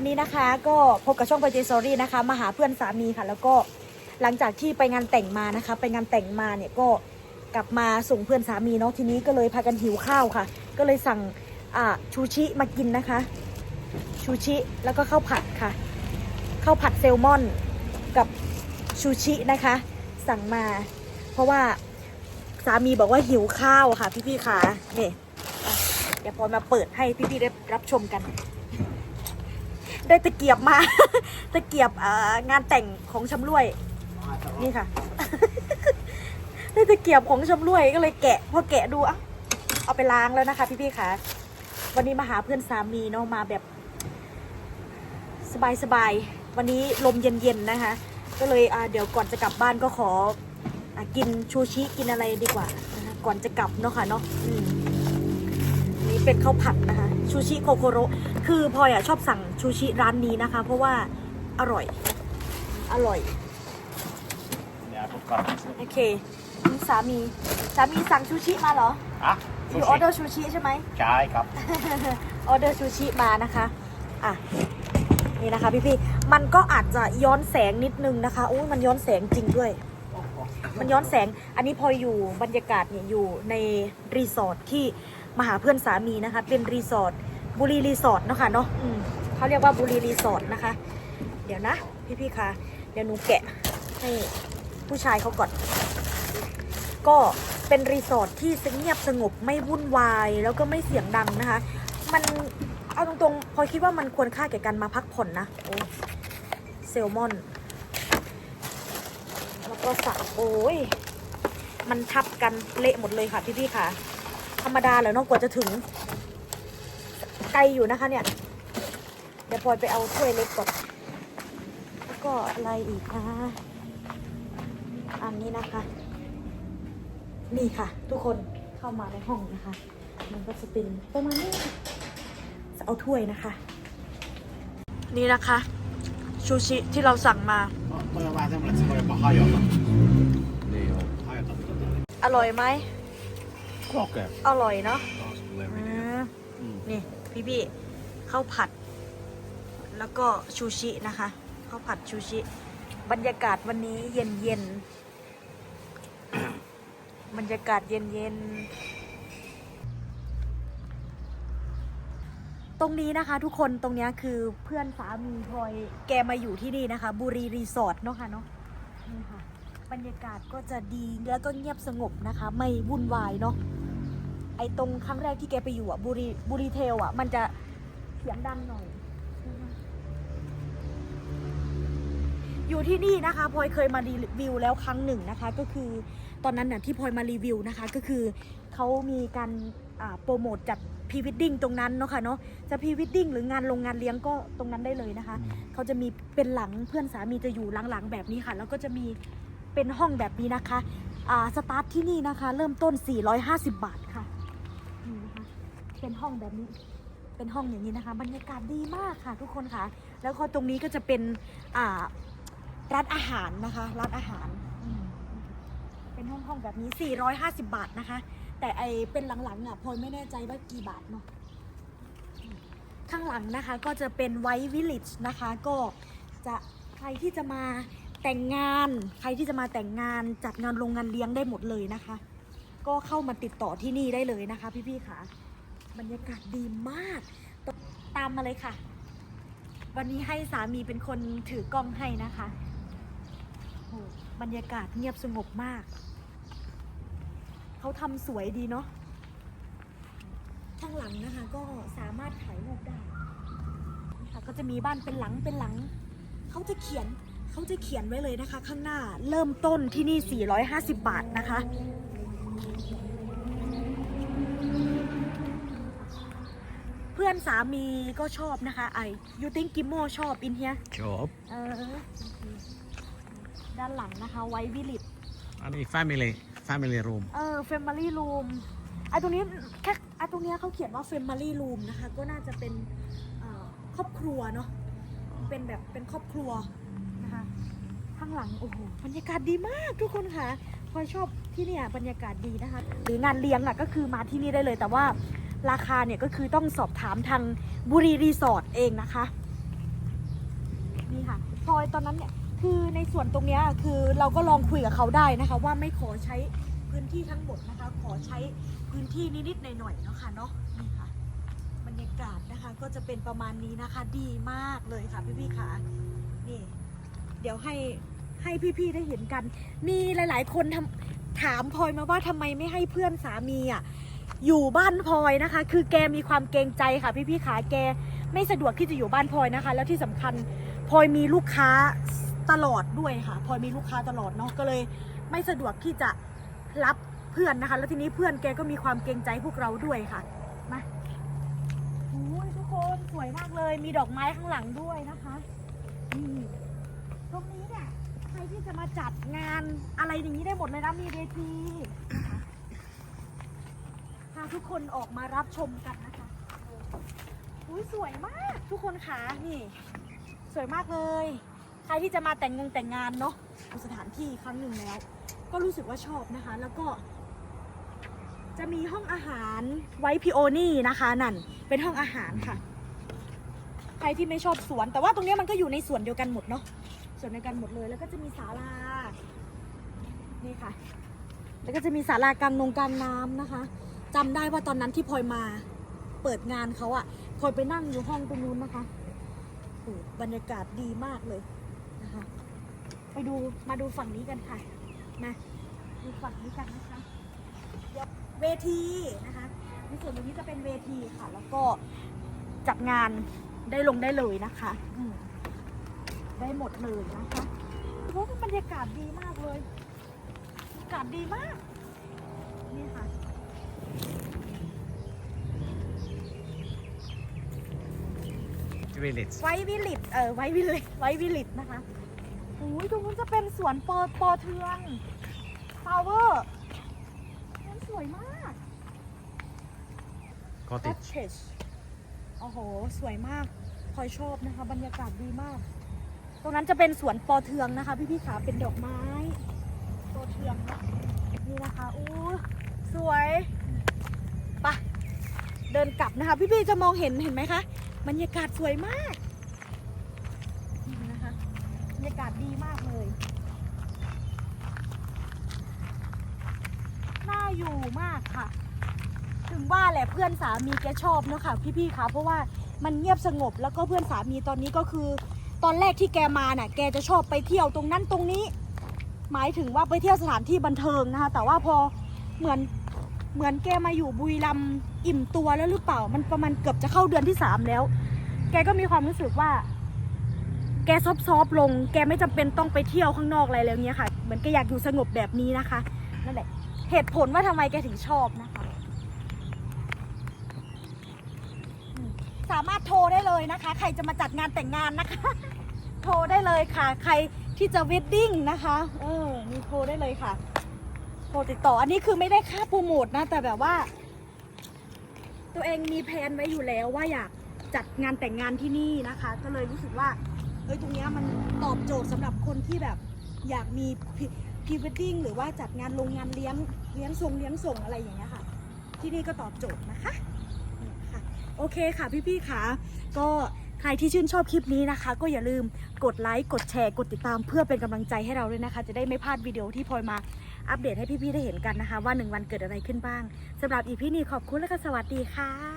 ันนี้นะคะก็พบกับช่อง p ปเจสอรี่นะคะมาหาเพื่อนสามีค่ะ แล้วก็หลังจากที่ไปงานแต่งมานะคะ ไปงานแต่งมาเนี่ยก็กลับมาส่งเพื่อนสามีเนาะทีนี้ก็เลยพากันหิวข้าวค่ะ ก็เลยสั่งอ่าชูชิมากินนะคะ ชูชิแล้วก็ข้าวผัดค่ะข้าวผัดแซลมอนกับชูชินะคะ สั่งมา เพราะว่าสามีบอกว่าหิวข้าวค่ะพี่ๆค่ะเนี่ยเดี๋ยวพอมาเปิดให้พี่ๆได้รับชมกัน ได้ตะเกียบมา ตะเกียบงานแต่งของชำร่วย นี่ค่ะ ได้ตะเกียบของชำร่วยก็เลยแกะ พอแกะดูอะเอาไปล้างแล้วนะคะ พี่ๆค่ะ วันนี้มาหาเพื่อนสามีเนาะมาแบบ สบายๆ วันนี้ลมเย็นๆนะคะ ก็เลยเดี๋ยวก่อนจะกลับบ้านก็ขออกินชูชิกินอะไรดีกว่านะคะก่อนจะกลับเนาะค่ะเนาะ นี่เป็นข้าวผัดนะคะ ชูชิโคโคโรคือพลอยอะชอบสั่งชูชิร้านนี้นะคะ เพราะว่าอร่อย อร่อย Ja, på kvart. โอเคนี่สามี สามีสั่งชูชิมาเหรอ Ja, อยู่ออเดอร์ชูชิใช่ไหม Kjær kapp. ออเดอร์ซูชิมานะคะ อะ นี่นะคะพี่ๆมันก็อาจจะย้อนแสงนิดนึงนะคะอุ้ยมันย้อนแสงจริงด้วย มันย้อนแสง อันนี้พลอยอยู่บรรยากาศเนี่ยอยู่ในรีสอร์ทที่ มาหาเพื่อนสามีนะคะ เป็นรีสอร์ทบุรีรีสอร์ทเนาะค่ะเนาะเขาเรียกว่าบุรีรีสอร์ทนะคะ เดี๋ยวนะ พี่ๆคะเดี๋ยวหนูแกะให้ผู้ชายเขาก่อน ก็เป็นรีสอร์ทที่เงียบสงบไม่วุ่นวายแล้วก็ไม่เสียงดังนะคะ มันเอาตรงๆ พอคิดว่ามันควรค่าแก่การมาพักผ่อนนะโอ้เซลมอน แล้วก็สับโอ้ย มันทับกันเละหมดเลยค่ะพี่ๆค่ะ ธรรมดาเหรอเนอะกว่าจะถึง ไกลอยู่นะคะเนี่ย เดี๋ยวพลอยไปเอาถ้วยเล็กก่อนแล้วก็อะไรอีกนะอันนี้นะคะ นี่ค่ะ ทุกคนเข้ามาในห้องนะคะ มันก็จะเป็นประมาณนี้จะเอาถ้วยนะคะ นี่นะคะชูชิที่เราสั่งมา Må jeg være med så må jeg på haia da. Det er jo haia da. อร่อยไหม Klokke. อร่อยเนาะ Da skulle jeg อื velge. ม Mm. นี่พี่พี่ข้าวผัด แล้วก็ชูชินะคะข้าวผัดชูชิ บรรยากาศวันนี้เย็นเย็นๆบรรยากาศเย็นเย็นๆตรงนี้นะคะ ทุกคนตรงเนี้ยคือเพื่อนสามีพลอยแกมาอยู่ที่นี่นะคะ บุรีรีสอร์ทเนาะค่ะเนาะนี่ค่ะ บรรยากาศก็จะดีแล้วก็เงียบสงบนะคะ ไม่วุ่นวายเนาะไอ้ตรงครั้งแรกที่แกไปอยู่อะบุรีบุรีเทลอะ มันจะเสียงดังหน่อยนะคะอยู่ที่นี่นะคะพลอยเคยมารีวิวแล้วครั้งหนึ่งนะคะ ก็คือตอนนั้นน่ะที่พลอยมารีวิวนะคะ ก็คือเขามีการอ่าโปรโมทจัดพรีวิดดิ้งตรงนั้นเนาะค่ะเนาะจะพรีวิดดิ้งหรืองานโรงงานเลี้ยงก็ตรงนั้นได้เลยนะคะเขาจะมีเป็นหลังเพื่อนสามีจะอยู่หลังๆแบบนี้ค่ะ แล้วก็จะมี เป็นห้องแบบนี้นะคะอ่าสตาร์ทที่นี่นะคะ เริ่มต้น 450 บาทค่ะนี่นะคะเป็นห้องแบบนี้ เป็นห้องอย่างนี้นะคะบรรยากาศดีมากค่ะ ทุกคนค่ะ แล้วก็ตรงนี้ก็จะเป็นอ่าร้านอาหารนะคะร้านอาหารเป็นห้องห้องแบบนี้ 450 บาทนะคะ แต่ไอเป็นหลังๆอะพลอยไม่แน่ใจว่ากี่บาทเนาะข้างหลังนะคะก็จะเป็นไวท์วิลเลจนะคะ ก็จะใครที่จะมา แต่งงานใครที่จะมาแต่งงานจัดงานโรงงานเลี้ยงได้หมดเลยนะคะ ก็เข้ามาติดต่อที่นี่ได้เลยนะคะ พี่ๆค่ะ บรรยากาศดีมากตตามมาเลยค่ะ วันนี้ให้สามีเป็นคนถือกล้องให้นะคะโอ้บรรยากาศเงียบสงบมาก เขาทำสวยดีเนาะข้างหลังนะคะ ก็สามารถถ่ายรูปได้ค่ะก็จะมีบ้านเป็นหลังเป็นหลัง เขาจะเขียน เขาจะเขียนไว้เลยนะคะ ข้างหน้าเริ่มต้นที่นี่ 450 บาทนะคะ เพื่อนสามีก็ชอบนะคะ ไอ you think Gimmo ชอบ in here Job. เออด้านหลังนะคะ ไว้วิลิตอันนี้ family family room เออ family room ไอตรงนี้แค่ไอตรงเนี้ยเขาเขียนว่า family room นะคะ ก็น่าจะเป็นเอ่อครอบครัวเนาะเป็นแบบเป็นครอบครัวนะคะข้างหลังโอ้โหบรรยากาศดีมากทุกคนค่ะพลอยชอบที่เนี่ยบรรยากาศดีนะคะ หรืองานเลี้ยงอะก็คือมาที่นี่ได้เลย แต่ว่าราคาเนี่ยก็คือต้องสอบถามทางบุรีรีสอร์ทเองนะคะนี่ค่ะพลอยตอนนั้นเนี่ยคือในส่วนตรงเนี้ยคือเราก็ลองคุยกับเขาได้นะคะ ว่าไม่ขอใช้พื้นที่ทั้งหมดนะคะ ขอใช้พื้นที่นิดๆหน่อยๆเนาะค่ะเนาะนี่ค่ะบรรยากาศนะคะก็จะเป็นประมาณนี้นะคะ ดีมากเลยค่ะพี่ๆค่ะนี่เดี๋ยวให้ ให้พี่ๆได้เห็นกัน มีหลายๆ คนทำถามพลอยมาว่าทำไมไม่ให้เพื่อนสามีอะอยู่บ้านพลอยนะคะ คือแกมีความเกรงใจค่ะพี่ๆขาแกไม่สะดวกที่จะอยู่บ้านพลอยนะคะ แล้วที่สำคัญพลอยมีลูกค้าตลอดด้วยค่ะพลอยมีลูกค้าตลอดเนาะก็เลยไม่สะดวกที่จะรับเพื่อนนะคะ แล้วทีนี้เพื่อนแกก็มีความเกรงใจพวกเราด้วยค่ะมาโอ้ยทุกคนสวยมากเลย มีดอกไม้ข้างหลังด้วยนะคะนี่ตรงนี้เนี่ย ที่จะมาจัดงานอะไรอย่างนี้ได้หมดเลยนะมีเวทีพาทุกคนออกมารับชมกันนะคะอุ้ยสวยมากทุกคนคะนี่ สวยมากเลย ใครที่จะมาแต่งงงแต่งงานเนาะสถานที่ครั้งหนึ่งแล้ว ก็รู้สึกว่าชอบนะคะ แล้วก็ จะมีห้องอาหารไว้พิโอนี่นะคะ นั่น เป็นห้องอาหารค่ะ ใครที่ไม่ชอบสวน แต่ว่าตรงนี้มันก็อยู่ในสวนเดียวกันหมดเนาะ ส่วนในกันหมดเลย แล้วก็จะมีศาลา นี่ค่ะ แล้วก็จะมีศาลากลางนงกลางน้ำนะคะจำได้ว่าตอนนั้นที่พลอยมาเปิดงานเขาอะพลอยไปนั่งอยู่ห้องตรงนู้นนะคะโอ้บรรยากาศดีมากเลยนะคะ ไปดูมาดูฝั่งนี้กันค่ะ มาดูฝั่งนี้กันนะคะเวทีนะคะในส่วนตรงนี้จะเป็นเวทีค่ะ แล้วก็จัดงานได้ลงได้เลยนะคะอื ได้หมดเลยนะคะโอ้บรรยากาศดีมากเลยบรรยากาศดีมาก นี่ค่ะ Village ไว้วิลิตเออไว้วิลิตไว้วิลิตนะคะโอ้ยตรงนู้นจะเป็นสวนปอปอเทืองฟลาวเวอร์มันสวยมาก Cottage Cottage โอ้โห สวยมากพลอยชอบนะคะ บรรยากาศดีมาก ตรงนั้นจะเป็นสวนปอเทืองนะคะพี่พี่ขาเป็นดอกไม้ปอเทืองนะนี่นะคะอู้สวยไปะเดินกลับนะคะ พี่พี่จะมองเห็นเห็นไหมคะบรรยากาศสวยมากนะคะบรรยากาศดีมากเลยน่าอยู่มากค่ะ ถึงว่าแหละเพื่อนสามีแกชอบเนอะค่ะพี่ๆคะเพราะว่ามันเงียบสงบแล้วก็เพื่อนสามีตอนนี้ก็คือ ตอนแรกที่แกมาน่ะแกจะชอบไปเที่ยวตรงนั้นตรงนี้ หมายถึงว่าไปเที่ยวสถานที่บันเทิงนะคะ แต่ว่าพอเหมือนเหมือนแกมาอยู่บุรีรัมย์อิ่มตัวแล้วหรือเปล่า มันประมาณเกือบจะเข้าเดือนที่สามแล้ว แกก็มีความรู้สึกว่า แกซอฟต์ๆลง แกไม่จำเป็นต้องไปเที่ยวข้างนอกอะไรแล้วเนี้ยค่ะ เหมือนแกอยากอยู่สงบแบบนี้นะคะนั่นแหละเหตุผลว่าทำไมแกถึงชอบนะคะ สามารถโทรได้เลยนะคะ ใครจะมาจัดงานแต่งงานนะคะ โทรได้เลยค่ะ ใครที่จะเวดดิ้งนะคะ เออมีโทรได้เลยค่ะ โทรติดต่อ อันนี้คือไม่ได้ค่าโปรโมทนะ แต่แบบว่า ตัวเองมีแผนไว้อยู่แล้วว่าอยากจัดงานแต่งงานที่นี่นะคะ ก็เลยรู้สึกว่า เฮ้ย ตรงเนี้ยมันตอบโจทย์สำหรับคนที่แบบ อยากมีพรีเวดดิ้งหรือว่าจัดงานโรงงานเลี้ยงเลี้ยงทรงเลี้ยงส่งอะไรอย่างเงี้ยค่ะ ที่นี่ก็ตอบโจทย์นะคะ โอเคค่ะพี่ๆค่ะก็ใครที่ชื่นชอบคลิปนี้นะคะ ก็อย่าลืมกดไลค์กดแชร์กดติดตามเพื่อเป็นกำลังใจให้เราด้วยนะคะ จะได้ไม่พลาดวิดีโอที่พลอยมาอัปเดตให้พี่ๆได้เห็นกันนะคะ ว่าหนึ่งวันเกิดอะไรขึ้นบ้างสำหรับอีพีนี้ขอบคุณและก็สวัสดีค่ะ